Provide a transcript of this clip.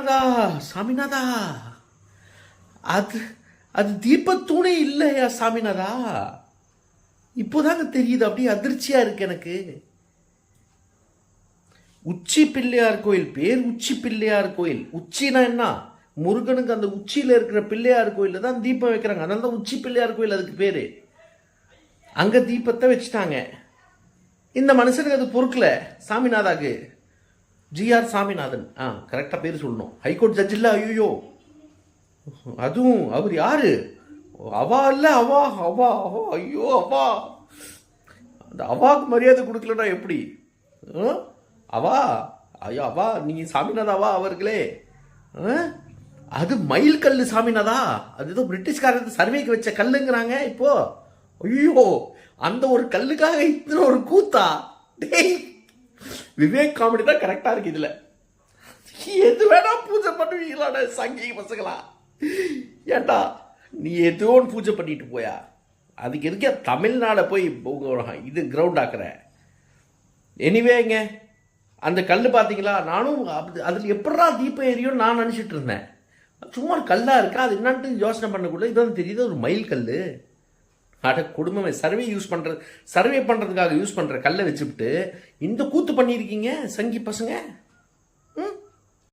அதா சாமிநாதா. அது அது தீபத்தூணே இல்லையா சாமிநாதா? இப்போதாங்க தெரியுது அப்படியே அதிர்ச்சியா இருக்கு எனக்கு. உச்சி பிள்ளையார் கோயில் பேர் உச்சி பிள்ளையார் கோயில். உச்சினா என்ன? முருகனுக்கு அந்த உச்சியில் இருக்கிற பிள்ளையார் கோயிலில் தான் தீபம் வைக்கிறாங்க. அதனால தான் உச்சி பிள்ளையார் கோயில் அதுக்கு பேர். அங்கே தீபத்தை வச்சுட்டாங்க. இந்த மனுஷனுக்கு அது பொறுக்கல சாமிநாதாக்கு. ஜிஆர் சாமிநாதன். ஆ கரெக்டாக பேர் சொல்லணும். ஹைகோர்ட் ஜட்ஜ் இல்லை? ஐயோ அதுவும் அவர் யார்? அவா இல்லை அவா? அவா அவா? ஐயோ அவா. அந்த அவாக்கு மரியாதை கொடுக்கலன்னா எப்படி? அவா? ஐயோ அவா நீங்கள் சாமிநாதாவா அவர்களே. ஆ? அது மயில் கல் சாமிநாதா? அது ஏதோ பிரிட்டிஷ்காரர் சர்வேக்கு வச்ச கல்லுங்கிறாங்க இப்போ. ஐயோ அந்த ஒரு கல்லுக்காக இத்தனை ஒரு கூத்தா? டேய். விவேக் காமெடி தான் கரெக்டாக இருக்கு இதில். எது வேணா பூஜை பண்ணுவீங்களாடா சங்கி பசங்களா? ஏண்டா நீ எதுவும் ஒன்று பூஜை பண்ணிட்டு போயா? அதுக்கு எதுக்கே தமிழ்நாடை போய் இது கிரவுண்ட் ஆக்குற? எனிவேங்க அந்த கல் பார்த்தீங்களா? நானும் அதில் எப்படா தீபம் எரியும் நான் நினச்சிட்டு இருந்தேன். சும்மா கல்லாக இருக்கா? அது என்னான்ட்டு யோசனை பண்ணக்குள்ள இதான் தெரியுது ஒரு மயில் கல் அட குடும்பமே சர்வே யூஸ் பண்ணுறது சர்வே பண்ணுறதுக்காக யூஸ் பண்ணுற கல்லை வச்சுவிட்டு இந்த கூத்து பண்ணியிருக்கீங்க சங்கி பசங்க? ம்?